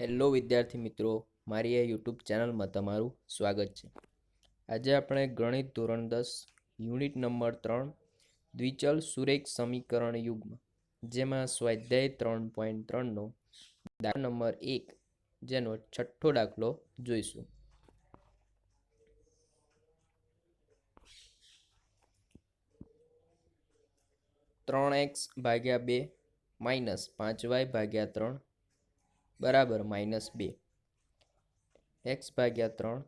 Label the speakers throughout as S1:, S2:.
S1: Hello વિદ્યાર્થી મિત્રો, મારી આ યુટ્યુબ ચેનલમાં તમારું સ્વાગત છે. આજે આપણે ગણિત ધોરણ દસ, યુનિટ નંબર ત્રણ, દ્વિચલ સુરેખ સમીકરણ યુગ્મ, જેમાં સ્વાધ્યાય ત્રણ પોઈન્ટ ત્રણનો દાખલો નંબર એક, જેનો છઠ્ઠો દાખલો જોઈશું. ત્રણ એક્સ ભાગ્યા બે, માઇનસ પાંચ વાય ભાગ્યા ત્રણ બરાબર માઇનસ બે. એક્સ ભાગ્યા ત્રણ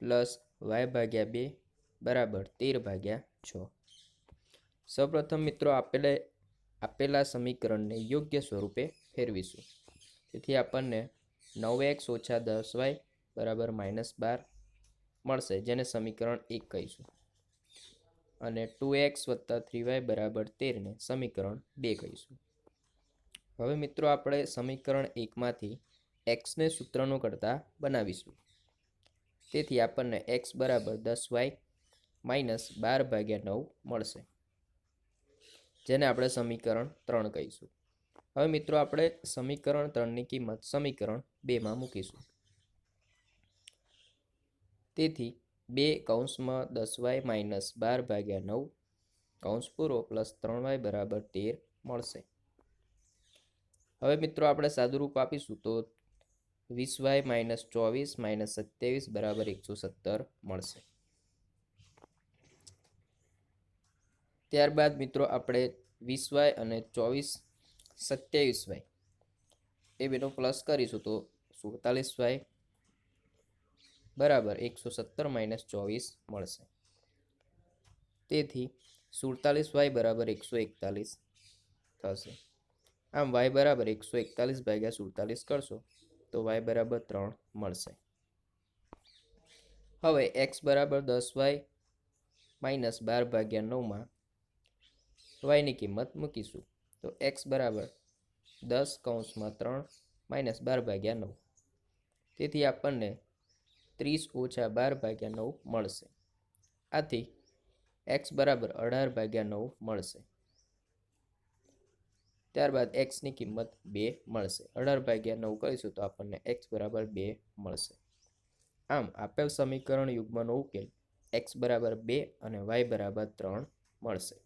S1: પ્લસ વાય ભાગ્યા બે બરાબર તેર ભાગ્યા છ. સૌપ્રથમ મિત્રો આપેલે આપેલા સમીકરણને યોગ્ય સ્વરૂપે ફેરવીશું. તેથી આપણને નવ એક્સ ઓછા દસ વાય બરાબર માઇનસ બાર મળશે, જેને સમીકરણ એક કહીશું. અને ટુ એક્સ વત્તા થ્રી વાય બરાબર તેરને સમીકરણ બે કહીશું. હવે મિત્રો આપણે સમીકરણ એકમાંથી એક્સને સૂત્રનો કરતા બનાવીશું. તેથી આપણને એક્સ બરાબર દસ વાય માઇનસ બાર ભાગ્યા નવ મળશે. જેને આપણે સમીકરણ ત્રણ કહીશું. હવે મિત્રો આપણે સમીકરણ ત્રણની કિંમત સમીકરણ બેમાં મૂકીશું. તેથી બે કૌંસમાં દસ વાય માઇનસ બાર ભાગ્યા નવ કૌંસ પૂરો પ્લસ ત્રણ વાય બરાબર તેર મળશે. હવે મિત્રો આપણે સાદુરૂપ આપીશું તો વીસ વાય માઇનસ ચોવીસ માઇનસ સત્યાવીસ બરાબર એકસો સત્તર મળશે. ત્યારબાદ મિત્રો આપણે વીસ વાય અને ચોવીસ સત્યાવીસ વાય એ બેનો પ્લસ કરીશું તો સુડતાલીસ વાય બરાબર એકસો સત્તર માઇનસ ચોવીસ મળશે. તેથી સુડતાલીસ વાય બરાબર એકસો એકતાલીસ થશે. આમ વાય બરાબર એકસો એકતાલીસ ભાગ્યા સુડતાલીસ કરશો, તો વાય બરાબર ત્રણ મળશે. હવે એક્સ બરાબર દસ વાય માઇનસ બાર ભાગ્યા નવમાં વાયની કિંમત મૂકીશું. તો એક્સ બરાબર દસ કૌંસમાં ત્રણ માઇનસ બાર ભાગ્યા નવ. તેથી આપણને ત્રીસ ઓછા બાર ભાગ્યા નવ મળશે. આથી એક્સ બરાબર અઢાર ભાગ્યા નવ મળશે. ત્યારબાદ એક્સની કિંમત બે મળશે. અઢાર ભાગ્યા નવ કરીશું તો આપણને એક્સ બરાબર બે મળશે. આમ આપેલ સમીકરણ યુગ્મનો ઉકેલ એક્સ બરાબર બે અને વાય બરાબર ત્રણ મળશે.